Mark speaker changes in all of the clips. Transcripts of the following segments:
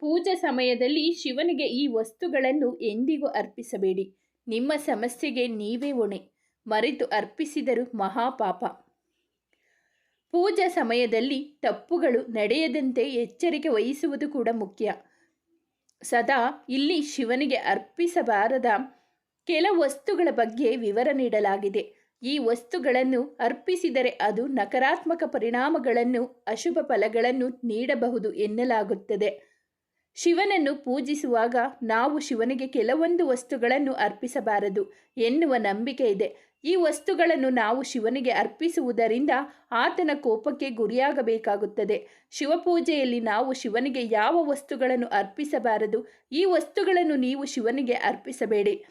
Speaker 1: ಪೂಜೆ ಸಮಯದಲ್ಲಿ ಶಿವನಿಗೆ ಈ ವಸ್ತುಗಳನ್ನು ಎಂದಿಗೂ ಅರ್ಪಿಸಬೇಡಿ. ನಿಮ್ಮ ಸಮಸ್ಯೆಗೆ ನೀವೇ ಹೊಣೆ. ಮರೆತು ಅರ್ಪಿಸಿದರು ಮಹಾಪಾಪ. ಪೂಜಾ ಸಮಯದಲ್ಲಿ ತಪ್ಪುಗಳು ನಡೆಯದಂತೆ ಎಚ್ಚರಿಕೆ ವಹಿಸುವುದು ಕೂಡ ಮುಖ್ಯ. ಸದಾ ಇಲ್ಲಿ ಶಿವನಿಗೆ ಅರ್ಪಿಸಬಾರದ ಕೆಲ ವಸ್ತುಗಳ ಬಗ್ಗೆ ವಿವರ ನೀಡಲಾಗಿದೆ. ಈ ವಸ್ತುಗಳನ್ನು ಅರ್ಪಿಸಿದರೆ ಅದು ನಕಾರಾತ್ಮಕ ಪರಿಣಾಮಗಳನ್ನು, ಅಶುಭ ಫಲಗಳನ್ನು ನೀಡಬಹುದು ಎನ್ನಲಾಗುತ್ತದೆ. ಶಿವನನ್ನು ಪೂಜಿಸುವಾಗ ನಾವು ಶಿವನಿಗೆ ಕೆಲವೊಂದು ವಸ್ತುಗಳನ್ನು ಅರ್ಪಿಸಬಾರದು ಎನ್ನುವ ನಂಬಿಕೆ ಇದೆ. ಈ ವಸ್ತುಗಳನ್ನು ನಾವು ಶಿವನಿಗೆ ಅರ್ಪಿಸುವುದರಿಂದ ಆತನ ಕೋಪಕ್ಕೆ ಗುರಿಯಾಗಬೇಕಾಗುತ್ತದೆ. ಶಿವಪೂಜೆಯಲ್ಲಿ ನಾವು ಶಿವನಿಗೆ ಯಾವ ವಸ್ತುಗಳನ್ನು ಅರ್ಪಿಸಬಾರದು, ಈ ವಸ್ತುಗಳನ್ನು ನೀವು ಶಿವನಿಗೆ ಅರ್ಪಿಸಬೇಡಿ.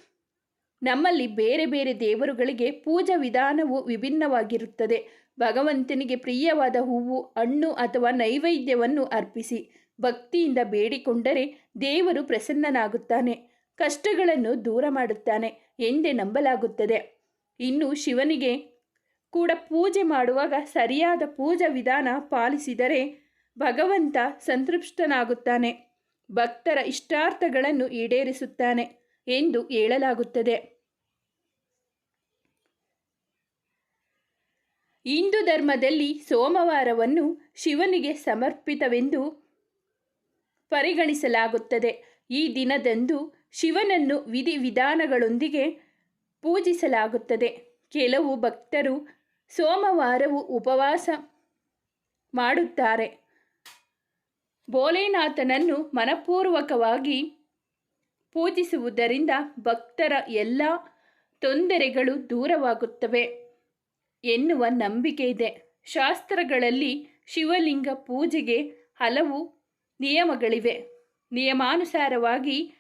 Speaker 1: ನಮ್ಮಲ್ಲಿ ಬೇರೆ ಬೇರೆ ದೇವರುಗಳಿಗೆ ಪೂಜಾ ವಿಧಾನವು ವಿಭಿನ್ನವಾಗಿರುತ್ತದೆ. ಭಗವಂತನಿಗೆ ಪ್ರಿಯವಾದ ಹೂವು, ಹಣ್ಣು ಅಥವಾ ನೈವೇದ್ಯವನ್ನು ಅರ್ಪಿಸಿ. ಭಕ್ತಿಯಿಂದ ಬೇಡಿಕೊಂಡರೆ ದೇವರು ಪ್ರಸನ್ನನಾಗುತ್ತಾನೆ, ಕಷ್ಟಗಳನ್ನು ದೂರ ಮಾಡುತ್ತಾನೆ ಎಂದೇ ನಂಬಲಾಗುತ್ತದೆ. ಇನ್ನು ಶಿವನಿಗೆ ಕೂಡ ಪೂಜೆ ಮಾಡುವಾಗ ಸರಿಯಾದ ಪೂಜಾ ವಿಧಾನ ಪಾಲಿಸಿದರೆ ಭಗವಂತ ಸಂತೃಪ್ತನಾಗುತ್ತಾನೆ, ಭಕ್ತರ ಇಷ್ಟಾರ್ಥಗಳನ್ನು ಈಡೇರಿಸುತ್ತಾನೆ ಎಂದು ಹೇಳಲಾಗುತ್ತದೆ. ಹಿಂದೂ ಧರ್ಮದಲ್ಲಿ ಸೋಮವಾರವನ್ನು ಶಿವನಿಗೆ ಸಮರ್ಪಿತವೆಂದು ಪರಿಗಣಿಸಲಾಗುತ್ತದೆ. ಈ ದಿನದಂದು ಶಿವನನ್ನು ವಿಧಿವಿಧಾನಗಳೊಂದಿಗೆ ಪೂಜಿಸಲಾಗುತ್ತದೆ. ಕೆಲವು ಭಕ್ತರು ಸೋಮವಾರವು ಉಪವಾಸ ಮಾಡುತ್ತಾರೆ. ಭೋಲೆನಾಥನನ್ನು ಮನಪೂರ್ವಕವಾಗಿ ಪೂಜಿಸುವುದರಿಂದ ಭಕ್ತರ ಎಲ್ಲ ತೊಂದರೆಗಳು ದೂರವಾಗುತ್ತವೆ ಎನ್ನುವ ನಂಬಿಕೆ ಇದೆ. ಶಾಸ್ತ್ರಗಳಲ್ಲಿ ಶಿವಲಿಂಗ ಪೂಜೆಗೆ ಹಲವು ನಿಯಮಗಳಿವೆ. ನಿಯಮಾನುಸಾರವಾಗಿ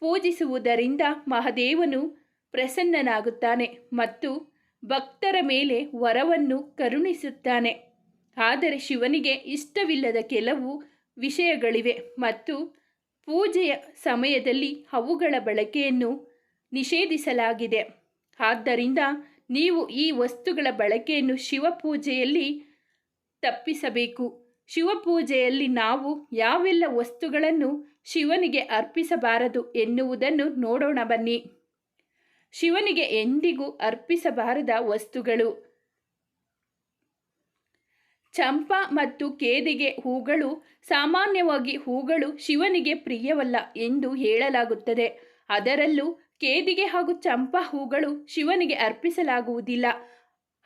Speaker 1: ಪೂಜಿಸುವುದರಿಂದ ಮಹಾದೇವನು ಪ್ರಸನ್ನನಾಗುತ್ತಾನೆ ಮತ್ತು ಭಕ್ತರ ಮೇಲೆ ವರವನ್ನು ಕರುಣಿಸುತ್ತಾನೆ. ಆದರೆ ಶಿವನಿಗೆ ಇಷ್ಟವಿಲ್ಲದ ಕೆಲವು ವಿಷಯಗಳಿವೆ ಮತ್ತು ಪೂಜೆಯ ಸಮಯದಲ್ಲಿ ಅವುಗಳ ಬಳಕೆಯನ್ನು ನಿಷೇಧಿಸಲಾಗಿದೆ. ಆದ್ದರಿಂದ ನೀವು ಈ ವಸ್ತುಗಳ ಬಳಕೆಯನ್ನು ಶಿವಪೂಜೆಯಲ್ಲಿ ತಪ್ಪಿಸಬೇಕು. ಶಿವಪೂಜೆಯಲ್ಲಿ ನಾವು ಯಾವೆಲ್ಲ ವಸ್ತುಗಳನ್ನು ಶಿವನಿಗೆ ಅರ್ಪಿಸಬಾರದು ಎನ್ನುವುದನ್ನು ನೋಡೋಣ ಬನ್ನಿ. ಶಿವನಿಗೆ ಎಂದಿಗೂ ಅರ್ಪಿಸಬಾರದ ವಸ್ತುಗಳು. ಚಂಪಾ ಮತ್ತು ಕೇದಿಗೆ ಹೂಗಳು ಸಾಮಾನ್ಯವಾಗಿ ಹೂಗಳು ಶಿವನಿಗೆ ಪ್ರಿಯವಲ್ಲ ಎಂದು ಹೇಳಲಾಗುತ್ತದೆ. ಅದರಲ್ಲೂ ಕೇದಿಗೆ ಹಾಗೂ ಚಂಪಾ ಹೂಗಳು ಶಿವನಿಗೆ ಅರ್ಪಿಸಲಾಗುವುದಿಲ್ಲ.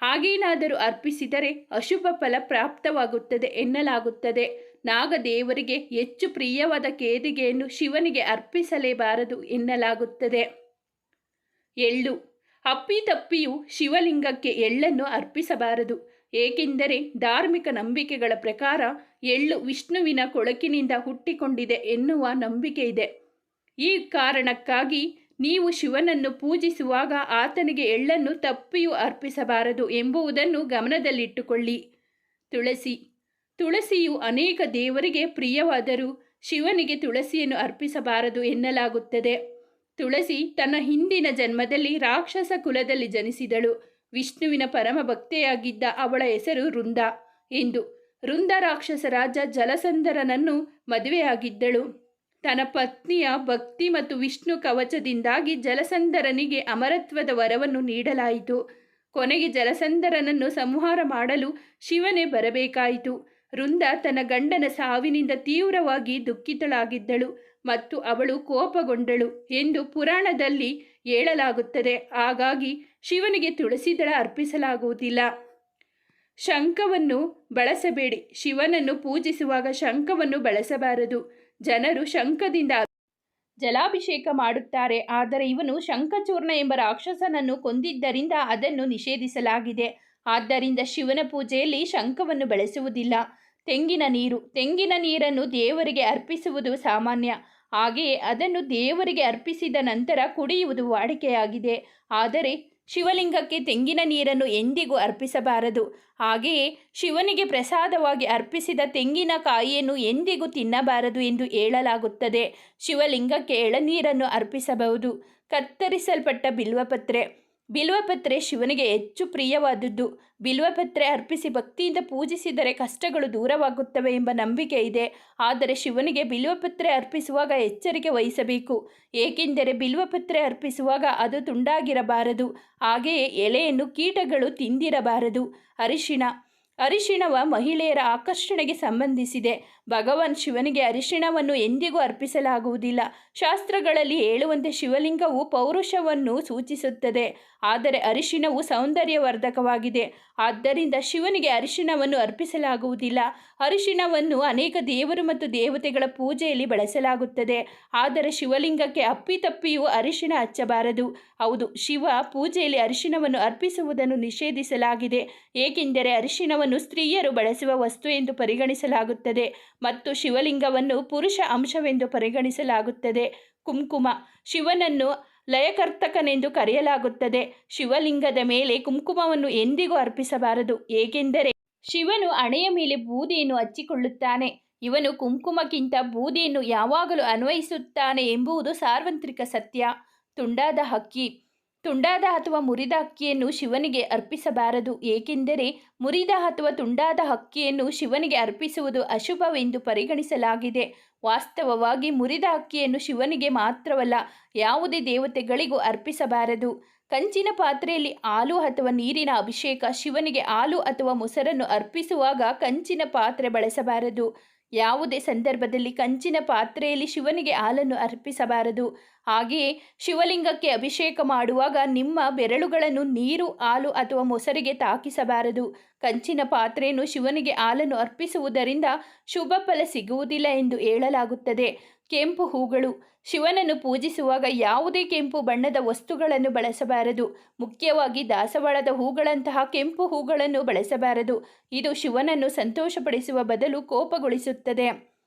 Speaker 1: ಹಾಗೇನಾದರೂ ಅರ್ಪಿಸಿದರೆ ಅಶುಭ ಫಲ ಪ್ರಾಪ್ತವಾಗುತ್ತದೆ ಎನ್ನಲಾಗುತ್ತದೆ. ನಾಗದೇವರಿಗೆ ಹೆಚ್ಚು ಪ್ರಿಯವಾದ ಕೇದಿಗೆಯನ್ನು ಶಿವನಿಗೆ ಅರ್ಪಿಸಲೇಬಾರದು ಎನ್ನಲಾಗುತ್ತದೆ. ಎಳ್ಳು. ಅಪ್ಪಿತಪ್ಪಿಯು ಶಿವಲಿಂಗಕ್ಕೆ ಎಳ್ಳನ್ನು ಅರ್ಪಿಸಬಾರದು. ಏಕೆಂದರೆ ಧಾರ್ಮಿಕ ನಂಬಿಕೆಗಳ ಪ್ರಕಾರ ಎಳ್ಳು ವಿಷ್ಣುವಿನ ಕೊಳಕಿನಿಂದ ಹುಟ್ಟಿಕೊಂಡಿದೆ ಎನ್ನುವ ನಂಬಿಕೆ ಇದೆ ಈ ಕಾರಣಕ್ಕಾಗಿ ನೀವು ಶಿವನನ್ನು ಪೂಜಿಸುವಾಗ ಆತನಿಗೆ ಎಳ್ಳನ್ನು ತಪ್ಪಿಯೂ ಅರ್ಪಿಸಬಾರದು ಎಂಬುದನ್ನು ಗಮನದಲ್ಲಿಟ್ಟುಕೊಳ್ಳಿ. ತುಳಸಿ, ತುಳಸಿಯು ಅನೇಕ ದೇವರಿಗೆ ಪ್ರಿಯವಾದರೂ ಶಿವನಿಗೆ ತುಳಸಿಯನ್ನು ಅರ್ಪಿಸಬಾರದು ಎನ್ನಲಾಗುತ್ತದೆ. ತುಳಸಿ ತನ್ನ ಹಿಂದಿನ ಜನ್ಮದಲ್ಲಿ ರಾಕ್ಷಸ ಕುಲದಲ್ಲಿ ಜನಿಸಿದಳು. ವಿಷ್ಣುವಿನ ಪರಮ ಭಕ್ತೆಯಾಗಿದ್ದ ಅವಳ ಹೆಸರು ವೃಂದ ಎಂದು ವೃಂದ ರಾಕ್ಷಸ ರಾಜ ಜಲಸಂದರನನ್ನು ಮದುವೆಯಾಗಿದ್ದಳು. ತನ್ನ ಪತ್ನಿಯ ಭಕ್ತಿ ಮತ್ತು ವಿಷ್ಣು ಕವಚದಿಂದಾಗಿ ಜಲಸಂದರನಿಗೆ ಅಮರತ್ವದ ವರವನ್ನು ನೀಡಲಾಯಿತು. ಕೊನೆಗೆ ಜಲಸಂದರನನ್ನು ಸಂಹಾರ ಮಾಡಲು ಶಿವನೇ ಬರಬೇಕಾಯಿತು. ವೃಂದ ತನ್ನ ಗಂಡನ ಸಾವಿನಿಂದ ತೀವ್ರವಾಗಿ ದುಃಖಿತಳಾಗಿದ್ದಳು ಮತ್ತು ಅವಳು ಕೋಪಗೊಂಡಳು ಎಂದು ಪುರಾಣದಲ್ಲಿ ಹೇಳಲಾಗುತ್ತದೆ. ಹಾಗಾಗಿ ಶಿವನಿಗೆ ತುಳಸಿದಳ ಅರ್ಪಿಸಲಾಗುವುದಿಲ್ಲ. ಶಂಖವನ್ನು ಬಳಸಬೇಡಿ. ಶಿವನನ್ನು ಪೂಜಿಸುವಾಗ ಶಂಖವನ್ನು ಬಳಸಬಾರದು. ಜನರು ಶಂಖದಿಂದ ಜಲಾಭಿಷೇಕ ಮಾಡುತ್ತಾರೆ, ಆದರೆ ಇವನು ಶಂಖಚೂರ್ಣ ಎಂಬ ರಾಕ್ಷಸನನ್ನು ಕೊಂದಿದ್ದರಿಂದ ಅದನ್ನು ನಿಷೇಧಿಸಲಾಗಿದೆ. ಆದ್ದರಿಂದ ಶಿವನ ಪೂಜೆಯಲ್ಲಿ ಶಂಖವನ್ನು ಬಳಸುವುದಿಲ್ಲ. ತೆಂಗಿನ ನೀರು, ತೆಂಗಿನ ನೀರನ್ನು ದೇವರಿಗೆ ಅರ್ಪಿಸುವುದು ಸಾಮಾನ್ಯ. ಹಾಗೆಯೇ ಅದನ್ನು ದೇವರಿಗೆ ಅರ್ಪಿಸಿದ ನಂತರ ಕುಡಿಯುವುದು ವಾಡಿಕೆಯಾಗಿದೆ. ಆದರೆ ಶಿವಲಿಂಗಕ್ಕೆ ತೆಂಗಿನ ನೀರನ್ನು ಎಂದಿಗೂ ಅರ್ಪಿಸಬಾರದು. ಹಾಗೆಯೇ ಶಿವನಿಗೆ ಪ್ರಸಾದವಾಗಿ ಅರ್ಪಿಸಿದ ತೆಂಗಿನಕಾಯಿಯನ್ನು ಎಂದಿಗೂ ತಿನ್ನಬಾರದು ಎಂದು ಹೇಳಲಾಗುತ್ತದೆ. ಶಿವಲಿಂಗಕ್ಕೆ ಎಳನೀರನ್ನು ಅರ್ಪಿಸಬಹುದು. ಕತ್ತರಿಸಲ್ಪಟ್ಟ ಬಿಲ್ವಪತ್ರೆ. ಬಿಲ್ವಪತ್ರೆ ಶಿವನಿಗೆ ಹೆಚ್ಚು ಪ್ರಿಯವಾದದ್ದು. ಬಿಲ್ವಪತ್ರೆ ಅರ್ಪಿಸಿ ಭಕ್ತಿಯಿಂದ ಪೂಜಿಸಿದರೆ ಕಷ್ಟಗಳು ದೂರವಾಗುತ್ತವೆ ಎಂಬ ನಂಬಿಕೆ ಇದೆ. ಆದರೆ ಶಿವನಿಗೆ ಬಿಲ್ವಪತ್ರೆ ಅರ್ಪಿಸುವಾಗ ಎಚ್ಚರಿಕೆ ವಹಿಸಬೇಕು. ಏಕೆಂದರೆ ಬಿಲ್ವಪತ್ರೆ ಅರ್ಪಿಸುವಾಗ ಅದು ತುಂಡಾಗಿರಬಾರದು. ಹಾಗೆಯೇ ಎಲೆಯನ್ನು ಕೀಟಗಳು ತಿಂದಿರಬಾರದು. ಅರಿಶಿಣ ಅರಿಶಿಣವ ಮಹಿಳೆಯರ ಆಕರ್ಷಣೆಗೆ ಸಂಬಂಧಿಸಿದೆ. ಭಗವಾನ್ ಶಿವನಿಗೆ ಅರಿಶಿಣವನ್ನು ಎಂದಿಗೂ ಅರ್ಪಿಸಲಾಗುವುದಿಲ್ಲ. ಶಾಸ್ತ್ರಗಳಲ್ಲಿ ಹೇಳುವಂತೆ ಶಿವಲಿಂಗವು ಪೌರುಷವನ್ನು ಸೂಚಿಸುತ್ತದೆ. ಆದರೆ ಅರಿಶಿಣವು ಸೌಂದರ್ಯವರ್ಧಕವಾಗಿದೆ. ಆದ್ದರಿಂದ ಶಿವನಿಗೆ ಅರಿಶಿಣವನ್ನು ಅರ್ಪಿಸಲಾಗುವುದಿಲ್ಲ. ಅರಿಶಿಣವನ್ನು ಅನೇಕ ದೇವರು ಮತ್ತು ದೇವತೆಗಳ ಪೂಜೆಯಲ್ಲಿ ಬಳಸಲಾಗುತ್ತದೆ. ಆದರೆ ಶಿವಲಿಂಗಕ್ಕೆ ಅಪ್ಪಿತಪ್ಪಿಯೂ ಅರಿಶಿಣ ಹಚ್ಚಬಾರದು. ಹೌದು, ಶಿವ ಪೂಜೆಯಲ್ಲಿ ಅರಿಶಿಣವನ್ನು ಅರ್ಪಿಸುವುದನ್ನು ನಿಷೇಧಿಸಲಾಗಿದೆ. ಏಕೆಂದರೆ ಅರಿಶಿಣವನ್ನು ಸ್ತ್ರೀಯರು ಬಳಸುವ ವಸ್ತು ಎಂದು ಪರಿಗಣಿಸಲಾಗುತ್ತದೆ ಮತ್ತು ಶಿವಲಿಂಗವನ್ನು ಪುರುಷ ಅಂಶವೆಂದು ಪರಿಗಣಿಸಲಾಗುತ್ತದೆ. ಕುಂಕುಮ. ಶಿವನನ್ನು ಲಯಕರ್ತಕನೆಂದು ಕರೆಯಲಾಗುತ್ತದೆ. ಶಿವಲಿಂಗದ ಮೇಲೆ ಕುಂಕುಮವನ್ನು ಎಂದಿಗೂ ಅರ್ಪಿಸಬಾರದು. ಏಕೆಂದರೆ ಶಿವನು ಹಣೆಯ ಮೇಲೆ ಬೂದಿಯನ್ನು ಹಚ್ಚಿಕೊಳ್ಳುತ್ತಾನೆ. ಇವನು ಕುಂಕುಮಕ್ಕಿಂತ ಬೂದಿಯನ್ನು ಯಾವಾಗಲೂ ಅನ್ವಯಿಸುತ್ತಾನೆ ಎಂಬುದು ಸಾರ್ವತ್ರಿಕ ಸತ್ಯ. ತುಂಡಾದ ಹಕ್ಕಿ. ತುಂಡಾದ ಅಥವಾ ಮುರಿದ ಅಕ್ಕಿಯನ್ನು ಶಿವನಿಗೆ ಅರ್ಪಿಸಬಾರದು. ಏಕೆಂದರೆ ಮುರಿದ ಅಥವಾ ತುಂಡಾದ ಅಕ್ಕಿಯನ್ನು ಶಿವನಿಗೆ ಅರ್ಪಿಸುವುದು ಅಶುಭವೆಂದು ಪರಿಗಣಿಸಲಾಗಿದೆ. ವಾಸ್ತವವಾಗಿ ಮುರಿದ ಅಕ್ಕಿಯನ್ನು ಶಿವನಿಗೆ ಮಾತ್ರವಲ್ಲ, ಯಾವುದೇ ದೇವತೆಗಳಿಗೂ ಅರ್ಪಿಸಬಾರದು. ಕಂಚಿನ ಪಾತ್ರೆಯಲ್ಲಿ ಹಾಲು ಅಥವಾ ನೀರಿನ ಅಭಿಷೇಕ ಶಿವನಿಗೆ ಹಾಲು ಅಥವಾ ಮೊಸರನ್ನು ಅರ್ಪಿಸುವಾಗ ಕಂಚಿನ ಪಾತ್ರೆ ಬಳಸಬಾರದು. ಯಾವುದೇ ಸಂದರ್ಭದಲ್ಲಿ ಕಂಚಿನ ಪಾತ್ರೆಯಲ್ಲಿ ಶಿವನಿಗೆ ಹಾಲನ್ನು ಅರ್ಪಿಸಬಾರದು. ಹಾಗೆಯೇ ಶಿವಲಿಂಗಕ್ಕೆ ಅಭಿಷೇಕ ಮಾಡುವಾಗ ನಿಮ್ಮ ಬೆರಳುಗಳನ್ನು ನೀರು, ಹಾಲು ಅಥವಾ ಮೊಸರಿಗೆ ತಾಕಿಸಬಾರದು. ಕಂಚಿನ ಪಾತ್ರೆಯನ್ನು ಶಿವನಿಗೆ ಹಾಲನ್ನು ಅರ್ಪಿಸುವುದರಿಂದ ಶುಭ ಫಲ ಸಿಗುವುದಿಲ್ಲ ಎಂದು ಹೇಳಲಾಗುತ್ತದೆ. ಕೆಂಪು ಹೂಗಳು ಶಿವನನ್ನು ಪೂಜಿಸುವಾಗ ಯಾವುದೇ ಕೆಂಪು ಬಣ್ಣದ ವಸ್ತುಗಳನ್ನು ಬಳಸಬಾರದು. ಮುಖ್ಯವಾಗಿ ದಾಸವಾಳದ ಹೂಗಳಂತಹ ಕೆಂಪು ಹೂಗಳನ್ನು ಬಳಸಬಾರದು. ಇದು ಶಿವನನ್ನು ಸಂತೋಷಪಡಿಸುವ ಬದಲು ಕೋಪಗೊಳಿಸುತ್ತದೆ.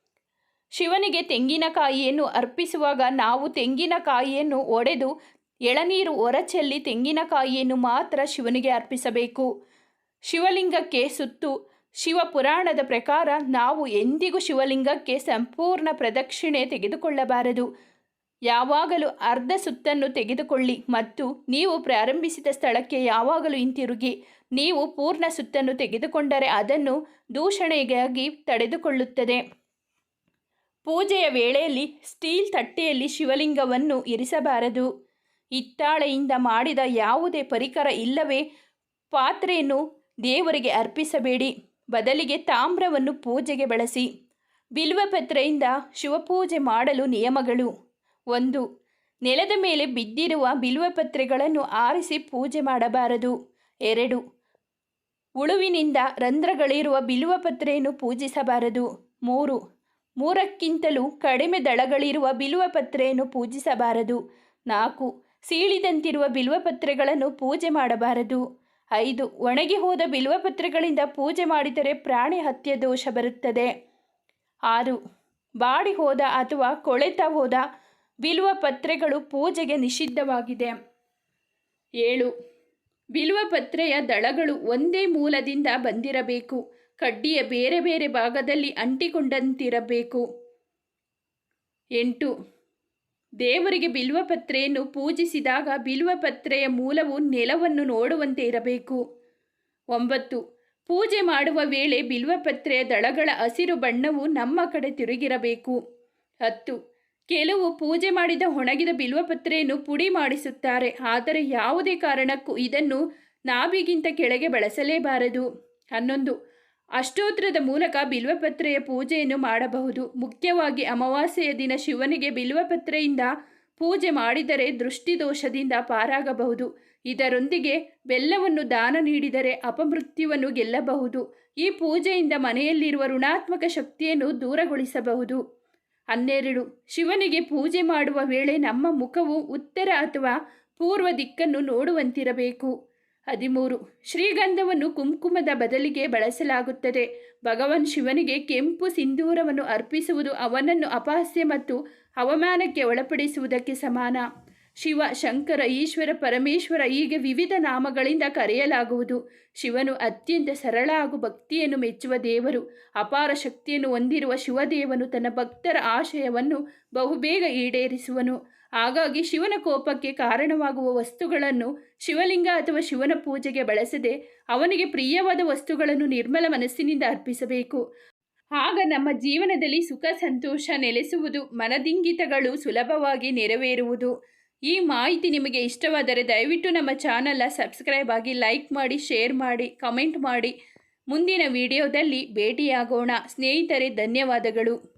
Speaker 1: ಶಿವನಿಗೆ ತೆಂಗಿನಕಾಯಿಯನ್ನು ಅರ್ಪಿಸುವಾಗ ನಾವು ತೆಂಗಿನಕಾಯಿಯನ್ನು ಒಡೆದು ಎಳನೀರು ಹೊರಚೆಲ್ಲಿ ತೆಂಗಿನಕಾಯಿಯನ್ನು ಮಾತ್ರ ಶಿವನಿಗೆ ಅರ್ಪಿಸಬೇಕು. ಶಿವಲಿಂಗಕ್ಕೆ ಸುತ್ತು. ಶಿವ ಪುರಾಣದ ಪ್ರಕಾರ ನಾವು ಎಂದಿಗೂ ಶಿವಲಿಂಗಕ್ಕೆ ಸಂಪೂರ್ಣ ಪ್ರದಕ್ಷಿಣೆ ತೆಗೆದುಕೊಳ್ಳಬಾರದು. ಯಾವಾಗಲೂ ಅರ್ಧ ಸುತ್ತನ್ನು ತೆಗೆದುಕೊಳ್ಳಿ ಮತ್ತು ನೀವು ಪ್ರಾರಂಭಿಸಿದ ಸ್ಥಳಕ್ಕೆ ಯಾವಾಗಲೂ ಹಿಂತಿರುಗಿ. ನೀವು ಪೂರ್ಣ ಸುತ್ತನ್ನು ತೆಗೆದುಕೊಂಡರೆ ಅದನ್ನು ದೂಷಣೆಗಾಗಿ ತಡೆದುಕೊಳ್ಳುತ್ತದೆ. ಪೂಜೆಯ ವೇಳೆಯಲ್ಲಿ ಸ್ಟೀಲ್ ತಟ್ಟೆಯಲ್ಲಿ ಶಿವಲಿಂಗವನ್ನು ಇರಿಸಬಾರದು. ಹಿತ್ತಾಳೆಯಿಂದ ಮಾಡಿದ ಯಾವುದೇ ಪರಿಕರ ಇಲ್ಲವೇ ಪಾತ್ರೆಯನ್ನು ದೇವರಿಗೆ ಅರ್ಪಿಸಬೇಡಿ. ಬದಲಿಗೆ ತಾಮ್ರವನ್ನು ಪೂಜೆಗೆ ಬಳಸಿ. ಬಿಲ್ವಪತ್ರೆಯಿಂದ ಶಿವಪೂಜೆ ಮಾಡಲು ನಿಯಮಗಳು. ಒಂದು. ನೆಲದ ಮೇಲೆ ಬಿದ್ದಿರುವ ಬಿಲ್ವಪತ್ರೆಗಳನ್ನು ಆರಿಸಿ ಪೂಜೆ ಮಾಡಬಾರದು. ಎರಡು. ಉಳುವಿನಿಂದ ರಂಧ್ರಗಳಿರುವ ಬಿಲ್ವಪತ್ರೆಯನ್ನು ಪೂಜಿಸಬಾರದು. ಮೂರು. ಮೂರಕ್ಕಿಂತಲೂ ಕಡಿಮೆ ದಳಗಳಿರುವ ಬಿಲ್ವಪತ್ರೆಯನ್ನು ಪೂಜಿಸಬಾರದು. ನಾಲ್ಕು. ಸೀಳಿದಂತಿರುವ ಬಿಲ್ವಪತ್ರೆಗಳನ್ನು ಪೂಜೆ ಮಾಡಬಾರದು. ಐದು. ಒಣಗಿ ಹೋದ ಬಿಲ್ವಪತ್ರೆಗಳಿಂದ ಪೂಜೆ ಮಾಡಿದರೆ ಪ್ರಾಣಿ ಹತ್ಯೆ ದೋಷ ಬರುತ್ತದೆ. ಆರು. ಬಾಡಿ ಹೋದ ಅಥವಾ ಕೊಳೆತ ಹೋದ ಬಿಲ್ವಪತ್ರೆಗಳು ಪೂಜೆಗೆ ನಿಷಿದ್ಧವಾಗಿದೆ. ಏಳು. ಬಿಲ್ವಪತ್ರೆಯ ದಳಗಳು ಒಂದೇ ಮೂಲದಿಂದ ಬಂದಿರಬೇಕು. ಕಡ್ಡಿಯ ಬೇರೆ ಬೇರೆ ಭಾಗದಲ್ಲಿ ಅಂಟಿಕೊಂಡಂತಿರಬೇಕು. ಎಂಟು. ದೇವರಿಗೆ ಬಿಲ್ವಪತ್ರೆಯನ್ನು ಪೂಜಿಸಿದಾಗ ಬಿಲ್ವಪತ್ರೆಯ ಮೂಲವು ನೆಲವನ್ನು ನೋಡುವಂತೆ ಇರಬೇಕು. ಒಂಬತ್ತು. ಪೂಜೆ ಮಾಡುವ ವೇಳೆ ಬಿಲ್ವಪತ್ರೆಯ ದಳಗಳ ಹಸಿರು ಬಣ್ಣವು ನಮ್ಮ ಕಡೆ ತಿರುಗಿರಬೇಕು. ಹತ್ತು. ಕೆಲವು ಪೂಜೆ ಮಾಡಿದ ಒಣಗಿದ ಬಿಲ್ವಪತ್ರೆಯನ್ನು ಪುಡಿ ಮಾಡಿಸುತ್ತಾರೆ. ಆದರೆ ಯಾವುದೇ ಕಾರಣಕ್ಕೂ ಇದನ್ನು ನಾಭಿಗಿಂತ ಕೆಳಗೆ ಬಳಸಲೇಬಾರದು. ಹನ್ನೊಂದು. ಅಷ್ಟೋತ್ರದ ಮೂಲಕ ಬಿಲ್ವಪತ್ರೆಯ ಪೂಜೆಯನ್ನು ಮಾಡಬಹುದು. ಮುಖ್ಯವಾಗಿ ಅಮಾವಾಸ್ಯೆಯ ದಿನ ಶಿವನಿಗೆ ಬಿಲ್ವಪತ್ರೆಯಿಂದ ಪೂಜೆ ಮಾಡಿದರೆ ದೃಷ್ಟಿದೋಷದಿಂದ ಪಾರಾಗಬಹುದು. ಇದರೊಂದಿಗೆ ಬೆಲ್ಲವನ್ನು ದಾನ ನೀಡಿದರೆ ಅಪಮೃತ್ಯುವನ್ನು ಗೆಲ್ಲಬಹುದು. ಈ ಪೂಜೆಯಿಂದ ಮನೆಯಲ್ಲಿರುವ ಋಣಾತ್ಮಕ ಶಕ್ತಿಯನ್ನು ದೂರಗೊಳಿಸಬಹುದು. ಹನ್ನೆರಡು. ಶಿವನಿಗೆ ಪೂಜೆ ಮಾಡುವ ವೇಳೆ ನಮ್ಮ ಮುಖವು ಉತ್ತರ ಅಥವಾ ಪೂರ್ವ ದಿಕ್ಕನ್ನು ನೋಡುವಂತಿರಬೇಕು. ಹದಿಮೂರು. ಶ್ರೀಗಂಧವನ್ನು ಕುಂಕುಮದ ಬದಲಿಗೆ ಬಳಸಲಾಗುತ್ತದೆ. ಭಗವಾನ್ ಶಿವನಿಗೆ ಕೆಂಪು ಸಿಂಧೂರವನ್ನು ಅರ್ಪಿಸುವುದು ಅವನನ್ನು ಅಪಹಾಸ್ಯ ಮತ್ತು ಅವಮಾನಕ್ಕೆ ಒಳಪಡಿಸುವುದಕ್ಕೆ ಸಮಾನ. ಶಿವ, ಶಂಕರ, ಈಶ್ವರ, ಪರಮೇಶ್ವರ ಹೀಗೆ ವಿವಿಧ ನಾಮಗಳಿಂದ ಕರೆಯಲಾಗುವುದು. ಶಿವನು ಅತ್ಯಂತ ಸರಳ ಹಾಗೂ ಭಕ್ತಿಯನ್ನು ಮೆಚ್ಚುವ ದೇವರು. ಅಪಾರ ಶಕ್ತಿಯನ್ನು ಹೊಂದಿರುವ ಶಿವದೇವನು ತನ್ನ ಭಕ್ತರ ಆಶಯವನ್ನು ಬಹುಬೇಗ ಈಡೇರಿಸುವನು. ಹಾಗಾಗಿ ಶಿವನ ಕೋಪಕ್ಕೆ ಕಾರಣವಾಗುವ ವಸ್ತುಗಳನ್ನು ಶಿವಲಿಂಗ ಅಥವಾ ಶಿವನ ಪೂಜೆಗೆ ಬಳಸದೆ ಅವನಿಗೆ ಪ್ರಿಯವಾದ ವಸ್ತುಗಳನ್ನು ನಿರ್ಮಲ ಮನಸ್ಸಿನಿಂದ ಅರ್ಪಿಸಬೇಕು. ಆಗ ನಮ್ಮ ಜೀವನದಲ್ಲಿ ಸುಖ, ಸಂತೋಷ ನೆಲೆಸುವುದು, ಮನದಿಂಗಿತಗಳು ಸುಲಭವಾಗಿ ನೆರವೇರುವುದು. ಈ ಮಾಹಿತಿ ನಿಮಗೆ ಇಷ್ಟವಾದರೆ ದಯವಿಟ್ಟು ನಮ್ಮ ಚಾನಲ್ನ ಸಬ್ಸ್ಕ್ರೈಬ್ ಆಗಿ ಲೈಕ್ ಮಾಡಿ, ಶೇರ್ ಮಾಡಿ, ಕಮೆಂಟ್ ಮಾಡಿ. ಮುಂದಿನ ವಿಡಿಯೋದಲ್ಲಿ ಭೇಟಿಯಾಗೋಣ. ಸ್ನೇಹಿತರೆ, ಧನ್ಯವಾದಗಳು.